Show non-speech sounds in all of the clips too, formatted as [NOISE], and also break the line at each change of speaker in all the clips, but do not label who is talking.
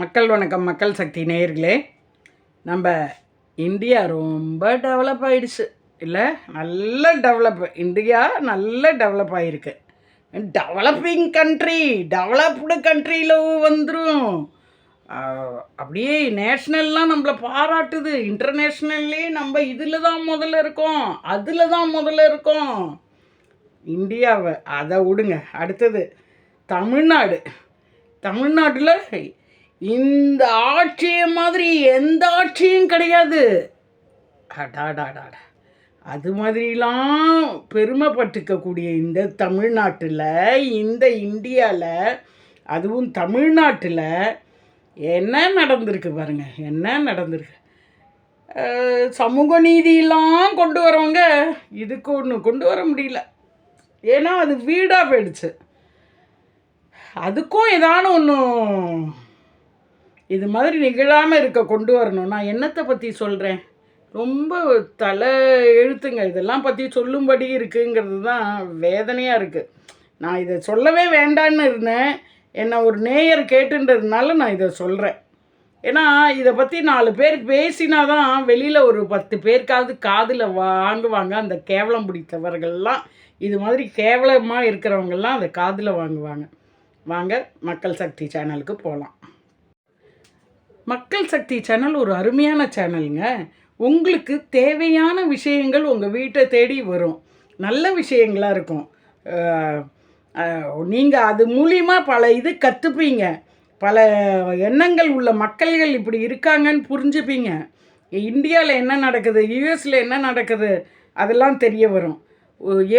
மக்கள் வணக்கம் மக்கள் சக்தி நேயர்களே. நம்ம இந்தியா ரொம்ப டெவலப் ஆகிடுச்சு இல்லை நல்ல டெவலப் இந்தியா நல்ல டெவலப் ஆகிருக்கு டெவலப்பிங் கண்ட்ரி டெவலப்டு கண்ட்ரியில் வந்துடும் அப்படியே நேஷ்னல்லாம் நம்மளை பாராட்டுது. இன்டர்நேஷ்னல்லே நம்ம இதில் தான் முதல்ல இருக்கோம். அதில் தான் முதல்ல இருக்கோம். இந்தியாவை அதை விடுங்க அடுத்தது தமிழ்நாடு. தமிழ்நாட்டில் இந்த ஆட்சியை மாதிரி எந்த ஆட்சியும் கிடையாது. அடாடாடாடா. அது மாதிரிலாம் பெருமைப்பட்டுக்கக்கூடிய இந்த தமிழ்நாட்டில் இந்த இந்தியாவில் அதுவும் தமிழ்நாட்டில் என்ன நடந்திருக்கு பாருங்கள் என்ன நடந்திருக்கு? சமூக நீதியெல்லாம் கொண்டு வரவங்க இதுக்கு ஒன்று கொண்டு வர முடியல. ஏன்னா அது வீடாக போயிடுச்சு. அதுக்கும் ஏதான ஒன்றும் இது மாதிரி நிகழாமல் இருக்க கொண்டு வரணும். நான் என்னத்தை பற்றி சொல்கிறேன் ரொம்ப தலை எழுத்துங்க. இதெல்லாம் பற்றி சொல்லும்படி இருக்குங்கிறது தான் வேதனையாக இருக்குது நான் இதை சொல்லவே வேண்டான்னு இருந்தேன். என்னை ஒரு நேயர் கேட்டுன்றதுனால நான் இதை சொல்கிறேன் ஏன்னா இதை பற்றி நாலு பேர் பேசினா தான் வெளியில் ஒரு பத்து பேருக்காவது காதில் வாங்குவாங்க. அந்த கேவலம் பிடித்தவர்கள்லாம். இது மாதிரி கேவலமாக இருக்கிறவங்கெல்லாம் அந்த காதில் வாங்குவாங்க. வாங்க மக்கள் சக்தி சேனலுக்கு போகலாம் மக்கள் சக்தி சேனல் ஒரு அருமையான சேனலுங்க. உங்களுக்கு தேவையான விஷயங்கள் உங்கள் வீட்டை தேடி வரும். நல்ல விஷயங்களாக இருக்கும். நீங்கள் அது மூலியமாக பல இது கற்றுப்பீங்க பல எண்ணங்கள் உள்ள மக்கள்கள் இப்படி இருக்காங்கன்னு புரிஞ்சுப்பீங்க. இந்தியாவில் என்ன நடக்குது? யூஎஸில் என்ன நடக்குது? அதெல்லாம் தெரிய வரும்.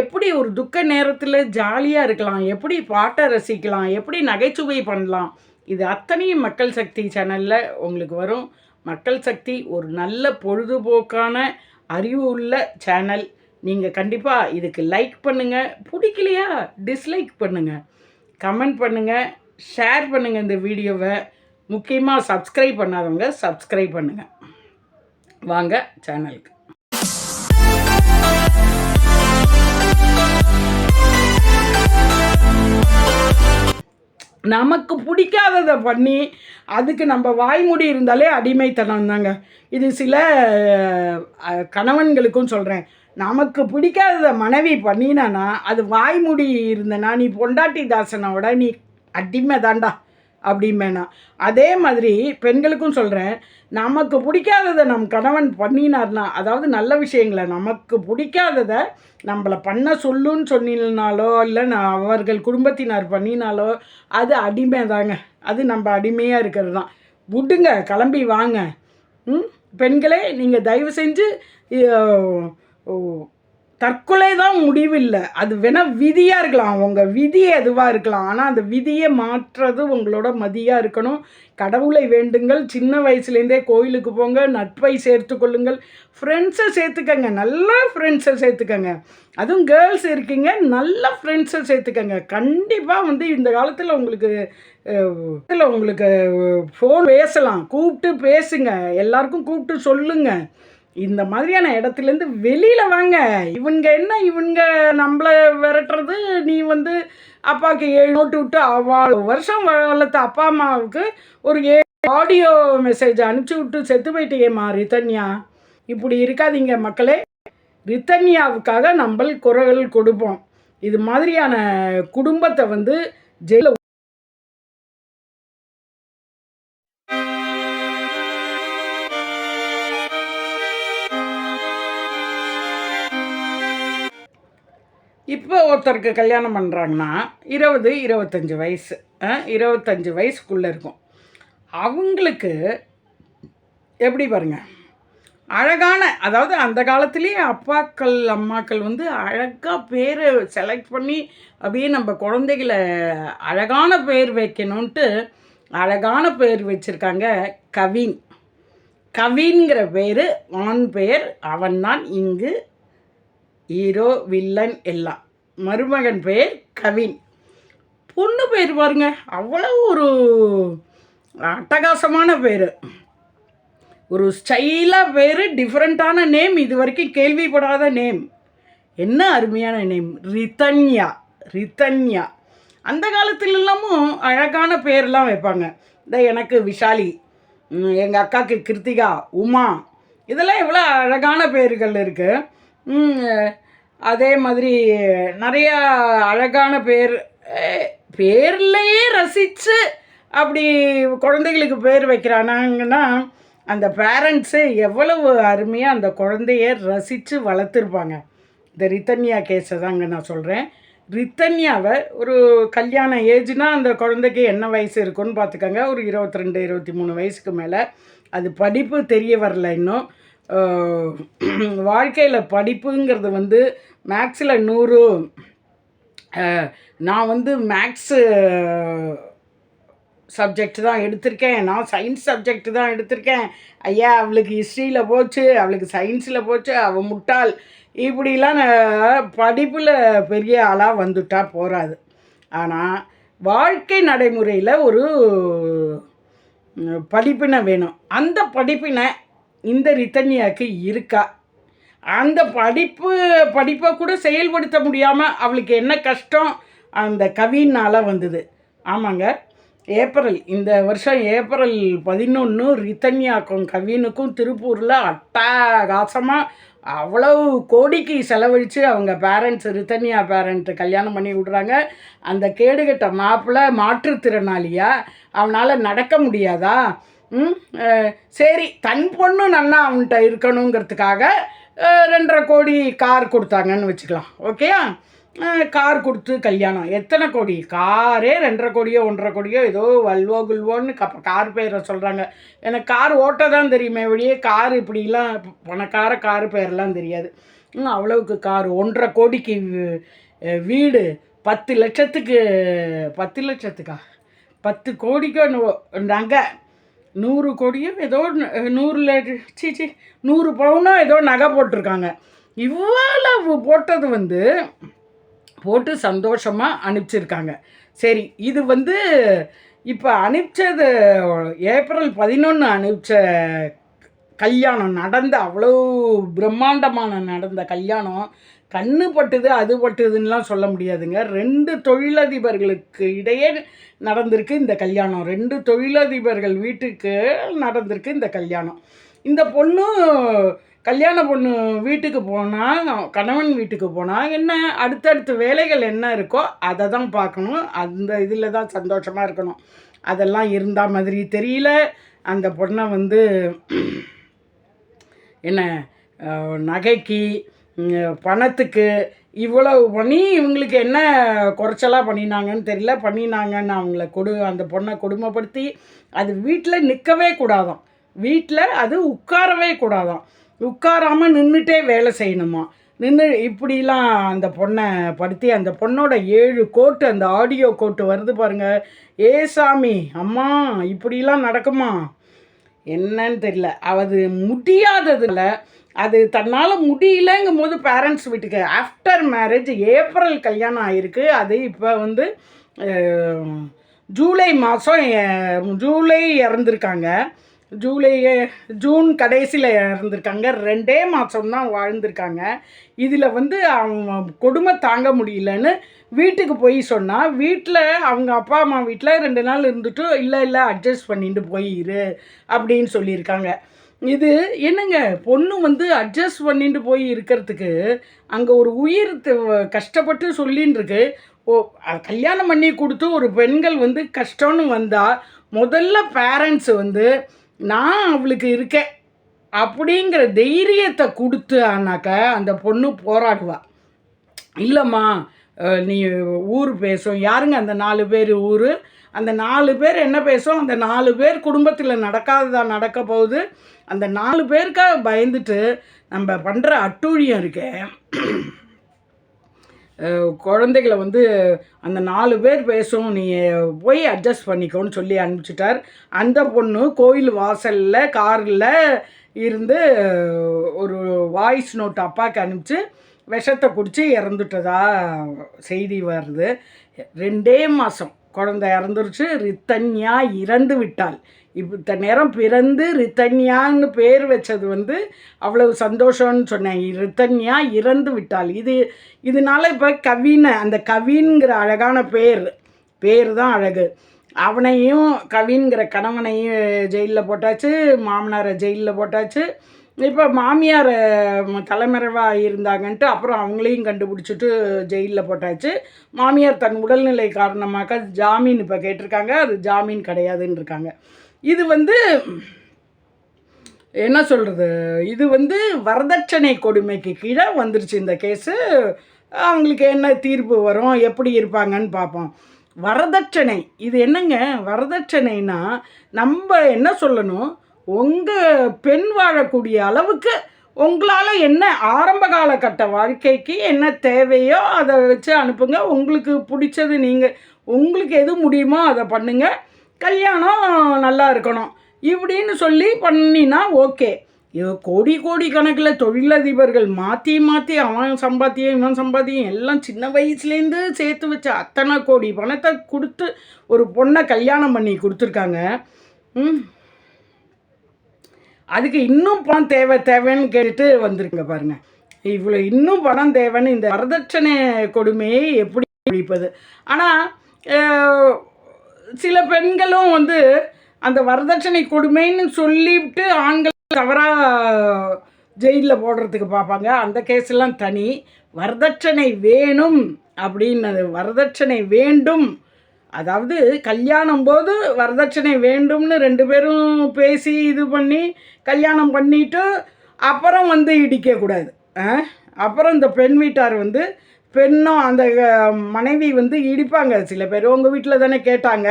எப்படி ஒரு துக்க நேரத்தில் ஜாலியாக இருக்கலாம்? எப்படி பாட்டை ரசிக்கலாம்? எப்படி நகைச்சுவை பண்ணலாம்? இது அத்தனையும் மக்கள் சக்தி சேனலில் உங்களுக்கு வரும். மக்கள் சக்தி ஒரு நல்ல பொழுதுபோக்கான அறிவு உள்ள சேனல் நீங்கள் கண்டிப்பாக இதுக்கு லைக் பண்ணுங்கள் பிடிக்கலையா? டிஸ்லைக் பண்ணுங்கள் கமெண்ட் பண்ணுங்கள் ஷேர் பண்ணுங்கள் இந்த வீடியோவை முக்கியமாக சப்ஸ்கிரைப் பண்ணாதவங்க சப்ஸ்கிரைப் பண்ணுங்கள் வாங்க சேனலுக்கு நமக்கு பிடிக்காததை பண்ணி அதுக்கு நம்ம வாய்மொழி இருந்தாலே அடிமைத்தனம் தாங்க. இது சில கணவன்களுக்கும் சொல்கிறேன் நமக்கு பிடிக்காததை மனைவி பண்ணினானா அது வாய்மூடி இருந்தனா நீ பொண்டாட்டி தாசனோட நீ அடிமை தாண்டா அப்படிம்பேனா. அதே மாதிரி பெண்களுக்கும் சொல்கிறேன் நமக்கு பிடிக்காததை நம் கணவன் பண்ணினார்னா அதாவது நல்ல விஷயங்களை நமக்கு பிடிக்காததை நம்மளை பண்ண சொல்லுன்னு சொன்னினாலோ இல்லை நான் அவர்கள் குடும்பத்தினார் பண்ணினாலோ அது அடிமை தாங்க அது நம்ம அடிமையாக இருக்கிறது தான் விடுங்க கிளம்பி வாங்க. ம்? பெண்களே நீங்கள் தயவு செஞ்சு தற்கொலை தான் முடிவில்லை. அது வேணால் விதியாக இருக்கலாம். உங்கள் விதி எதுவாக இருக்கலாம். ஆனால் அந்த விதியை மாற்றுறது உங்களோட மதியாக இருக்கணும். கடவுளை வேண்டுங்கள். சின்ன வயசுலேருந்தே கோயிலுக்கு போங்க. நட்பை சேர்த்து கொள்ளுங்கள். ஃப்ரெண்ட்ஸை சேர்த்துக்கங்க. நல்ல ஃப்ரெண்ட்ஸை சேர்த்துக்கங்க. அதுவும் கேர்ள்ஸ் இருக்கீங்க. நல்ல ஃப்ரெண்ட்ஸை சேர்த்துக்கங்க. கண்டிப்பாக வந்து இந்த காலத்தில் உங்களுக்கு இதில் உங்களுக்கு ஃபோன் பேசலாம். கூப்பிட்டு பேசுங்க. எல்லாருக்கும் கூப்பிட்டு சொல்லுங்கள் இந்த மாதிரியான இடத்துலேருந்து வெளியில் வாங்க. இவங்க என்ன? இவங்க நம்மளை விரட்டுறது? நீ வந்து அப்பாவுக்கு ஏழு நோட்டு விட்டு அவ்வளோ வருஷம் வளர்த்த அப்பா அம்மாவுக்கு ஒரு ஏ ஆடியோ மெசேஜ் அனுப்பிச்சி விட்டு செத்து போயிட்டேம்மா ரிதன்யா இப்படி இருக்காதீங்க மக்களே. ரித்தன்யாவுக்காக நம்ம குரல் கொடுப்போம். இது மாதிரியான குடும்பத்தை வந்து ஜெயில இப்போ ஒருத்தருக்கு கல்யாணம் பண்ணுறாங்கன்னா இருபது இருபத்தஞ்சி வயசு இருபத்தஞ்சி வயசுக்குள்ளே இருக்கும். அவங்களுக்கு எப்படி பாருங்க? அழகான அதாவது அந்த காலத்துலேயே அப்பாக்கள் அம்மாக்கள் வந்து அழகாக பேரை செலக்ட் பண்ணி அப்படியே நம்ம குழந்தைகளை அழகான பேர் வைக்கணுன்ட்டு அழகான பேர் வச்சுருக்காங்க கவின். கவின்கிற பேர் ஆண் பெயர் அவன்தான் இங்கு ஹீரோ வில்லன் எல்லாம். மருமகன் பெயர் கவின். பொண்ணு பேர் பாருங்க அவ்வளோ ஒரு அட்டகாசமான பேர். ஒரு ஸ்டைலாக பேர் டிஃப்ரெண்ட்டான நேம் இது வரைக்கும் கேள்விப்படாத நேம். என்ன அருமையான நேம்? ரிதன்யா ரிதன்யா. அந்த காலத்துல எல்லாமும் அழகான பேர்லாம் வைப்பாங்க. இந்த எனக்கு விஷாலி எங்கள் அக்காவுக்கு கிருத்திகா உமா. இதெல்லாம் எவ்வளோ அழகான பேர்கள் இருக்குது அதே மாதிரி நிறையா அழகான பேர் பேர்லேயே பேர்லையே ரசித்து அப்படி குழந்தைகளுக்கு பேர் வைக்கிறானாங்கன்னா அந்த பேரண்ட்ஸு எவ்வளவு அருமையாக அந்த குழந்தைய ரசித்து வளர்த்துருப்பாங்க. இந்த ரித்தன்யா கேஸை தாங்க நான் சொல்கிறேன் ரித்தன்யாவை ஒரு கல்யாண ஏஜ்னா அந்த குழந்தைக்கு என்ன வயசு இருக்குன்னு பார்த்துக்கோங்க. ஒரு இருபத்தி ரெண்டு இருபத்தி மூணு வயசுக்கு மேலே. அது படிப்பு தெரிய வரல இன்னும். [CLEARS THROAT] வாழ்க்கையில் படிப்புங்கிறது வந்து மேக்ஸில் நூறு நான் வந்து மேக்ஸு சப்ஜெக்ட் தான் எடுத்திருக்கேன். நான் சயின்ஸ் சப்ஜெக்ட் தான் எடுத்திருக்கேன். ஐயா அவளுக்கு ஹிஸ்ட்ரியில் போச்சு அவளுக்கு சயின்ஸில் போச்சு அவள் முட்டாள். இப்படிலாம் படிப்பில் பெரிய ஆளாக வந்துட்டா போகாது ஆனால் வாழ்க்கை நடைமுறையில் ஒரு படிப்பினை வேணும். அந்த படிப்பினை இந்த ரித்தன்யாவுக்கு இருக்கா? அந்த படிப்பு படிப்பை கூட செயல்படுத்த முடியாமல் அவளுக்கு என்ன கஷ்டம்? அந்த கவினால் வந்தது. ஆமாங்க. ஏப்ரல் இந்த வருஷம் ஏப்ரல் பதினொன்று ரித்தன்யாக்கும் கவினுக்கும் திருப்பூரில் அட்டகாசமாக அவ்வளவு கோடிக்கு செலவழித்து அவங்க பேரண்ட்ஸ் ரித்தன்யா பேரண்ட்டு கல்யாணம் பண்ணி விடுறாங்க. அந்த கேடுகட்ட மாப்பிள்ளை மாற்றுத்திறனாளியா? அவனால் நடக்க முடியாதா? சரி தன் பொண்ணு நன்னா அவன்கிட்ட இருக்கணுங்கிறதுக்காக ரெண்டரை கோடி கார் கொடுத்தாங்கன்னு வச்சுக்கலாம். ஓகேயா? கார் கொடுத்து கல்யாணம். எத்தனை கோடி? காரே ரெண்டரை கோடியோ ஒன்றரை கோடியோ ஏதோ வல்வோ குல்வோன்னு கப்ப கார் பேரை சொல்கிறாங்க எனக்கு கார் ஓட்ட தான் தெரியுமே வெளியே கார் இப்படிலாம் பணக்கார கார் பேரெல்லாம் தெரியாது. அவ்வளவுக்கு கார். ஒன்றரை கோடிக்கு வீடு பத்து லட்சத்துக்கு பத்து லட்சத்துக்கா? பத்து கோடிக்கோ நகை நூறு கோடியும் ஏதோ ந- நூறு சீ சீ நூறு பவுனோ ஏதோ நகை போட்டிருக்காங்க. இவ்வளவு போட்டது வந்து போட்டு சந்தோஷமாக அனுப்பிச்சிருக்காங்க. சரி இது வந்து இப்போ அனுப்பிச்சது ஏப்ரல் பதினொன்று அனுப்பிச்ச கல்யாணம் நடந்த அவ்வளோ பிரம்மாண்டமான நடந்த கல்யாணம் கண்ணு பட்டுது அது பட்டுதுன்னெலாம் சொல்ல முடியாதுங்க. ரெண்டு தொழிலதிபர்களுக்கு இடையே நடந்திருக்கு இந்த கல்யாணம். ரெண்டு தொழிலதிபர்கள் வீட்டுக்கு நடந்திருக்கு இந்த கல்யாணம். இந்த பொண்ணு கல்யாண பொண்ணு வீட்டுக்கு போனால் கணவன் வீட்டுக்கு போனால் என்ன அடுத்தடுத்த வேலைகள் என்ன இருக்கோ அதை தான் பார்க்கணும். அந்த இதில் தான் சந்தோஷமாக இருக்கணும். அதெல்லாம் இருந்தால் மாதிரி தெரியல. அந்த பொண்ணை வந்து என்ன நகைக்கு பணத்துக்கு இவ்வளவு பண்ணி இவங்களுக்கு என்ன குறைச்சலாக பண்ணினாங்கன்னு தெரியல. பண்ணினாங்கன்னு அவங்கள கொடு அந்த பொண்ணை கொடுமைப்படுத்தி அது வீட்டில் நிற்கவே கூடாதான் வீட்டில் அது உட்காரவே கூடாதான் உட்காராமல் நின்றுட்டே வேலை செய்யணுமா? நின்று இப்படிலாம் அந்த பொண்ணை படுத்தி அந்த பொண்ணோட ஏழு கோட்டு அந்த ஆடியோ கோட்டு வருது பாருங்கள் ஏ சாமி அம்மா இப்படிலாம் நடக்குமா? என்னன்னு தெரியல. அது முடியாததுல அது தன்னால் முடியலங்கும் போது பேரண்ட்ஸ் வீட்டுக்கு. ஆஃப்டர் மேரேஜ் ஏப்ரல் கல்யாணம் ஆயிருக்கு. அது இப்போ வந்து ஜூலை மாதம் ஜூலை இறந்துருக்காங்க. ஜூலை ஜூன் கடைசியில் இறந்துருக்காங்க. ரெண்டே மாதம் தான் வாழ்ந்திருக்காங்க. இதில் வந்து அவங்க கொடுமை தாங்க முடியலன்னு வீட்டுக்கு போய் சொன்னால் வீட்டில் அவங்க அப்பா அம்மா வீட்டில் ரெண்டு நாள் இருந்துட்டு இல்லை இல்லை அட்ஜஸ்ட் பண்ணிட்டு போயிரு அப்படின்னு சொல்லியிருக்காங்க. இது என்னங்க? பொண்ணு வந்து அட்ஜஸ்ட் பண்ணிட்டு போய் இருக்கிறதுக்கு அங்கே ஒரு உயிர் த- கஷ்டப்பட்டு சொல்லின்னு இருக்கு ஓ கல்யாணம் பண்ணி கொடுத்து ஒரு பெண்கள் வந்து கஷ்டம்னு வந்தால் முதல்ல பேரண்ட்ஸ் வந்து நான் அவளுக்கு இருக்கேன் அப்படிங்கிற தைரியத்தை கொடுத்து ஆனாக்க அந்த பொண்ணு போராடுவா. இல்லைம்மா நீ ஊர் பேசும். யாருங்க அந்த நாலு பேர் ஊர்? அந்த நாலு பேர் என்ன பேசும்? அந்த நாலு பேர் குடும்பத்தில் நடக்காததாக நடக்க போகுது. அந்த நாலு பேருக்காக பயந்துட்டு நம்ம பண்ணுற அட்டூழியம் இருக்கே. குழந்தைகளை வந்து அந்த நாலு பேர் பேசும் நீ போய் அட்ஜஸ்ட் பண்ணிக்கோன்னு சொல்லி அனுப்பிச்சிட்டார். அந்த பொண்ணு கோயில் வாசலில் காரில் இருந்து ஒரு வாய்ஸ் நோட் அப்பாவுக்கு அனுப்பிச்சு விஷத்தை குடித்து இறந்துட்டதா செய்தி வருது. ரெண்டே மாதம் குழந்தை இறந்துருச்சு ரித்தன்யா இறந்து விட்டாள். இத்தனை இத்த நேரம் பிறந்து ரித்தன்யான்னு பேர் வச்சது வந்து அவ்வளவு சந்தோஷம்னு சொன்னேன். ரித்தன்யா இறந்து விட்டாள். இது இதனால இப்போ கவினை அந்த கவின்கிற அழகான பேர் பேர் தான் அழகு. அவனையும் கவின்கிற கணவனையும் ஜெயிலில் போட்டாச்சு மாமனாரை ஜெயிலில் போட்டாச்சு. இப்போ மாமியார் தலைமறைவாக இருந்தாங்கன்ட்டு அப்புறம் அவங்களையும் கண்டுபிடிச்சிட்டு ஜெயிலில் போட்டாச்சு. மாமியார் தன் உடல்நிலை காரணமாக ஜாமீன் இப்போ கேட்டிருக்காங்க. அது ஜாமீன் கிடையாதுன்னு இருக்காங்க இது வந்து என்ன சொல்கிறது இது வந்து வரதட்சணை கொடுமைக்கு கீழே வந்துருச்சு இந்த கேஸு. அவங்களுக்கு என்ன தீர்ப்பு வரும்? எப்படி இருப்பாங்கன்னு பார்ப்போம். வரதட்சணை இது என்னங்க? வரதட்சணைனா நம்ம என்ன சொல்லணும்? உங்கள் பெண் வாழக்கூடிய அளவுக்கு உங்களால் என்ன ஆரம்ப காலகட்ட வாழ்க்கைக்கு என்ன தேவையோ அதை வச்சு அனுப்புங்க. உங்களுக்கு பிடிச்சது நீங்கள் உங்களுக்கு எது முடியுமோ அதை பண்ணுங்கள் கல்யாணம் நல்லா இருக்கணும். இப்படின்னு சொல்லி பண்ணினா ஓகே. கோடி கோடி கணக்கில் தொழிலதிபர்கள் மாற்றி மாற்றி அவன் சம்பாத்தியம் இவன் சம்பாத்தியம் எல்லாம் சின்ன வயசுலேருந்து சேர்த்து வச்ச அத்தனை கோடி பணத்தை கொடுத்து ஒரு பொண்ணை கல்யாணம் பண்ணி கொடுத்துருக்காங்க. ம். அதுக்கு இன்னும் பணம் தேவை தேவைன்னு கேட்டுட்டு வந்திருங்க பாருங்க. இவ்வளோ இன்னும் பணம் தேவைன்னு இந்த வரதட்சணை கொடுமையை எப்படி ஒழிப்பது? ஆனால் சில பெண்களும் வந்து அந்த வரதட்சணை கொடுமைன்னு சொல்லிவிட்டு ஆண்கள் தவறாக ஜெயிலில் போடுறதுக்கு பார்ப்பாங்க. அந்த கேஸ்லாம் தனி. வரதட்சணை வேணும் அப்படின்னு வரதட்சணை வேண்டும் அதாவது கல்யாணம் போது வரதட்சணை வேண்டும்னு ரெண்டு பேரும் பேசி இது பண்ணி கல்யாணம் பண்ணிட்டு அப்புறம் வந்து இடிக்கக்கூடாது அப்புறம் இந்த பெண் வீட்டார் வந்து பெண்ணும் அந்த மனைவி வந்து இடிப்பாங்க. சில பேர் உங்கள் வீட்டில் தானே கேட்டாங்க.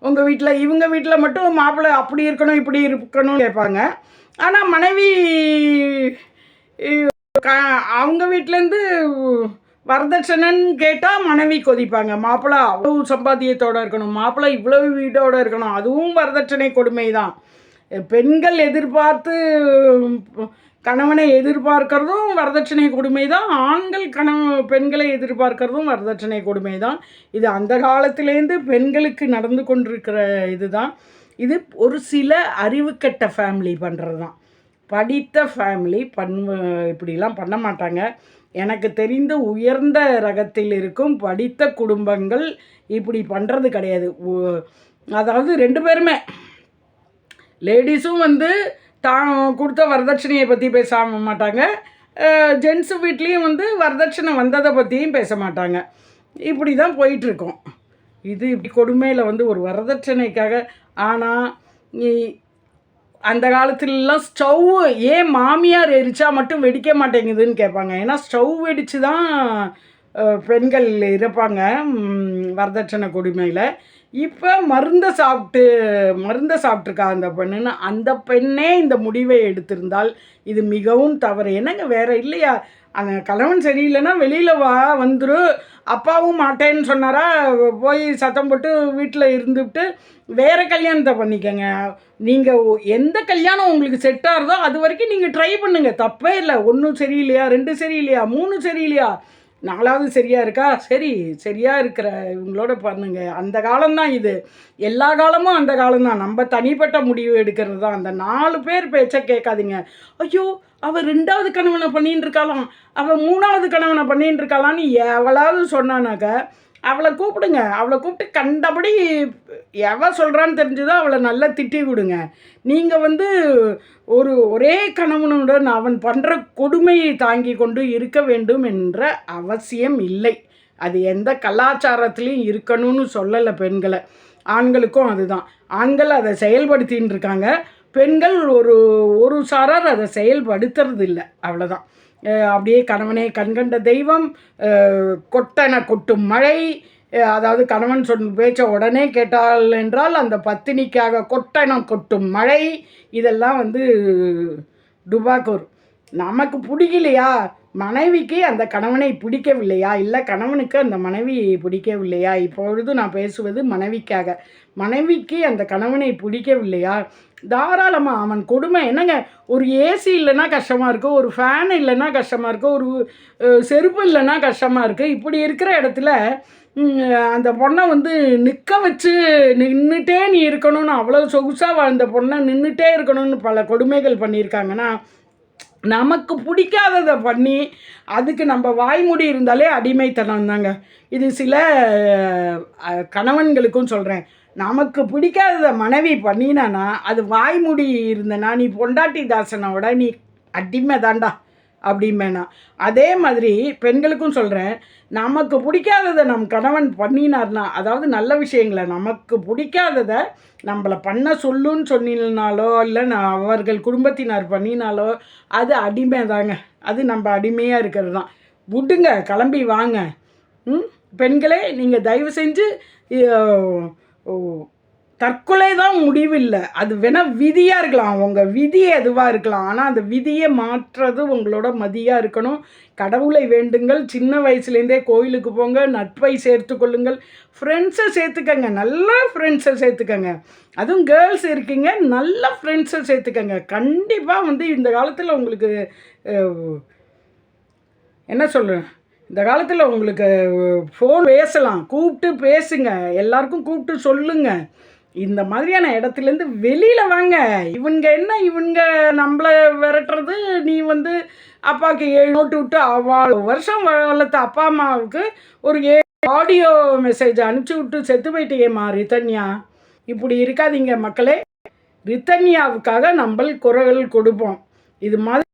உங்கள் வீட்டில் இவங்க வீட்டில் மட்டும் மாப்பிள்ளை அப்படி இருக்கணும் இப்படி இருக்கணும்னு கேட்பாங்க. ஆனால் மனைவி க- அவங்க வீட்டிலேருந்து வரதட்சணைன்னு கேட்டால் மனைவி கொதிப்பாங்க. மாப்பிள்ளை அவ்வளவு சம்பாத்தியத்தோடு இருக்கணும். மாப்பிள்ளை இவ்வளவு வீட்டோடு இருக்கணும். அதுவும் வரதட்சணை கொடுமை தான் பெண்கள் எதிர்பார்த்து கணவனை எதிர்பார்க்கறதும் வரதட்சணை கொடுமை தான் ஆண்கள் கணவ பெண்களை எதிர்பார்க்கறதும் வரதட்சணை கொடுமை தான் இது அந்த காலத்திலேருந்து பெண்களுக்கு நடந்து கொண்டிருக்கிற இதுதான். இது ஒரு சில அறிவுக்கெட்ட ஃபேமிலி பண்ணுறது தான் படித்த ஃபேமிலி பண் இப்படிலாம் பண்ண மாட்டாங்க. எனக்கு தெரிந்த உயர்ந்த ரகத்தில் இருக்கும் படித்த குடும்பங்கள் இப்படி பண்ணுறது கிடையாது. ஒ- அதாவது ரெண்டு பேருமே. லேடிஸும் வந்து தான் கொடுத்த வரதட்சணையை பற்றி பேச மாட்டாங்க. ஜென்ஸு வீட்லேயும் வந்து வரதட்சணை வந்ததை பற்றியும் பேச மாட்டாங்க. இப்படி தான் போயிட்டுருக்கோம். இது இப்படி கொடுமையில் வந்து ஒரு வரதட்சணைக்காக. ஆனால் அந்த காலத்துலலாம் ஸ்டவ் ஏன் மாமியார் எரிச்சா மட்டும் வெடிக்க மாட்டேங்குதுன்னு கேட்பாங்க. ஏன்னா ஸ்டவ் வெடித்து தான் பெண்கள் இறப்பாங்க வரதட்சணை கொடுமையில். இப்போ மருந்தை சாப்பிட்டு மருந்தை சாப்பிட்ருக்கா அந்த பெண்ணுன்னு அந்த பெண்ணே இந்த முடிவை எடுத்திருந்தால் இது மிகவும் தவறு. என்னங்க வேறு இல்லையா? அந்த கணவன் சரியில்லைன்னா வெளியில் வா வந்துரு. அப்பாவும் மாட்டேன்னு சொன்னாரா போய் சத்தம் போட்டு வீட்டில் இருந்துவிட்டு வேறு கல்யாணத்தை பண்ணிக்கங்க. நீங்கள் எந்த கல்யாணம் உங்களுக்கு செட் ஆகிறதோ அது வரைக்கும் நீங்கள் ட்ரை பண்ணுங்கள் தப்பே இல்லை. ஒன்றும் சரியில்லையா ரெண்டு சரியில்லையா மூணு சரியில்லையா? நாலாவது சரியாக இருக்கா? சரி சரியாக இருக்கிற இவங்களோட பண்ணுங்க. அந்த காலம்தான் இது. எல்லா காலமும் அந்த காலம்தான். நம்ம தனிப்பட்ட முடிவு எடுக்கிறது தான் அந்த நாலு பேர் பேச்சை கேட்காதீங்க. ஐயோ அவள் ரெண்டாவது கணவனை பண்ணின்னு இருக்காளாம் அவள் மூணாவது கணவனை பண்ணின்னு இருக்காளான்னு எவளாவது சொன்னானாக்க அவளை கூப்பிடுங்க. அவளை கூப்பிட்டு கண்டபடி எவ சொல்கிறான்னு தெரிஞ்சுதோ அவளை நல்லா திட்டி விடுங்க. நீங்கள் வந்து ஒரு ஒரே கணவனுடன் அவன் பண்ணுற கொடுமையை தாங்கி கொண்டு இருக்க வேண்டும் என்ற அவசியம் இல்லை. அது எந்த கலாச்சாரத்துலேயும் இருக்கணும்னு சொல்லலை பெண்களை. ஆண்களுக்கும் அதுதான். ஆண்கள் அதை செயல்படுத்தின்னு இருக்காங்க பெண்கள் ஒரு ஒரு சாரார் அதை செயல்படுத்துறது இல்லை அவ்வளோதான் அப்படியே கணவனே கண்கண்ட தெய்வம் அஹ் கொட்டன கொட்டும் மழை அதாவது கணவன் சொன்ன பேச்ச உடனே கேட்டால் என்றால் அந்த பத்தினிக்காக கொட்டணம் கொட்டும் மழை இதெல்லாம் வந்து டுபாக்கூர் நமக்கு பிடிக்கலையா? மனைவிக்கு அந்த கணவனை பிடிக்கவில்லையா? இல்லை கணவனுக்கு அந்த மனைவி பிடிக்கவில்லையா? இப்பொழுது நான் பேசுவது மனைவிக்காக. மனைவிக்கு அந்த கணவனை பிடிக்கவில்லையா? தாராளமாக அவன் கொடுமை. என்னங்க? ஒரு ஏசி இல்லைன்னா கஷ்டமாக இருக்குது ஒரு ஃபேன் இல்லைன்னா கஷ்டமாக இருக்குது ஒரு செருப்பு இல்லைன்னா கஷ்டமாக இருக்குது இப்படி இருக்கிற இடத்துல அந்த பொண்ணை வந்து நிற்க வச்சு நின்றுட்டே நீ இருக்கணும்னு அவ்வளோ சொகுசாக வாழ்ந்த பொண்ணை நின்றுட்டே இருக்கணும்னு பல கொடுமைகள் பண்ணியிருக்காங்கன்னா நமக்கு பிடிக்காததை பண்ணி அதுக்கு நம்ம வாய்மூடி இருந்தாலே அடிமைத்தனம் தாங்க இது சில கணவன்களுக்கும் சொல்கிறேன் நமக்கு பிடிக்காதத மனைவி பண்ணினானா அது வாய்மூடி இருந்தனா நீ பொண்டாட்டி தாசனோட நீ அடிமை தாண்டா அப்படிமேனா அதே மாதிரி பெண்களுக்கும் சொல்கிறேன் நமக்கு பிடிக்காததை நம் கணவன் பண்ணினார்னா அதாவது நல்ல விஷயங்களை நமக்கு பிடிக்காததை நம்மளை பண்ண சொல்லுன்னு சொன்னினாலோ இல்லை நான் அவர்கள் குடும்பத்தினார் பண்ணினாலோ அது அடிமை தாங்க. அது நம்ம அடிமையாக இருக்கிறது தான். விடுங்க கிளம்பி வாங்க. ம்? பெண்களே நீங்கள் தயவு செஞ்சு தற்கொலை தான் முடிவில்லை. அது வேணால் விதியாக இருக்கலாம். உங்கள் விதி எதுவாக இருக்கலாம். ஆனால் அந்த விதியை மாற்றுறது உங்களோட மதியாக இருக்கணும். கடவுளை வேண்டுங்கள். சின்ன வயசுலேருந்தே கோயிலுக்கு போங்க. நட்பை சேர்த்து கொள்ளுங்கள். ஃப்ரெண்ட்ஸை சேர்த்துக்கங்க. நல்ல ஃப்ரெண்ட்ஸை சேர்த்துக்கங்க. அதுவும் கேர்ள்ஸ் இருக்கீங்க. நல்ல ஃப்ரெண்ட்ஸை சேர்த்துக்கங்க. கண்டிப்பாக வந்து இந்த காலத்தில் உங்களுக்கு என்ன சொல்கிறேன் இந்த காலத்தில் உங்களுக்கு ஃபோன் பேசலாம். கூப்பிட்டு பேசுங்க. எல்லாருக்கும் கூப்பிட்டு சொல்லுங்க. இந்த மாதிரியான இடத்துலேருந்து வெளியில் வாங்க. இவங்க என்ன இவங்க நம்மளை விரட்டுறது? நீ வந்து அப்பாவுக்கு ஏழு நோட்டு விட்டு அவ்வளோ வருஷம் வளர்த்த அப்பா அம்மாவுக்கு ஒரு ஏ ஆடியோ மெசேஜ் அனுப்பிச்சி விட்டு செத்து போயிட்டேம்மா ரிதன்யா இப்படி இருக்காதீங்க மக்களே. ரித்தன்யாவுக்காக நம்ம குரல் கொடுப்போம். இது மாதிரி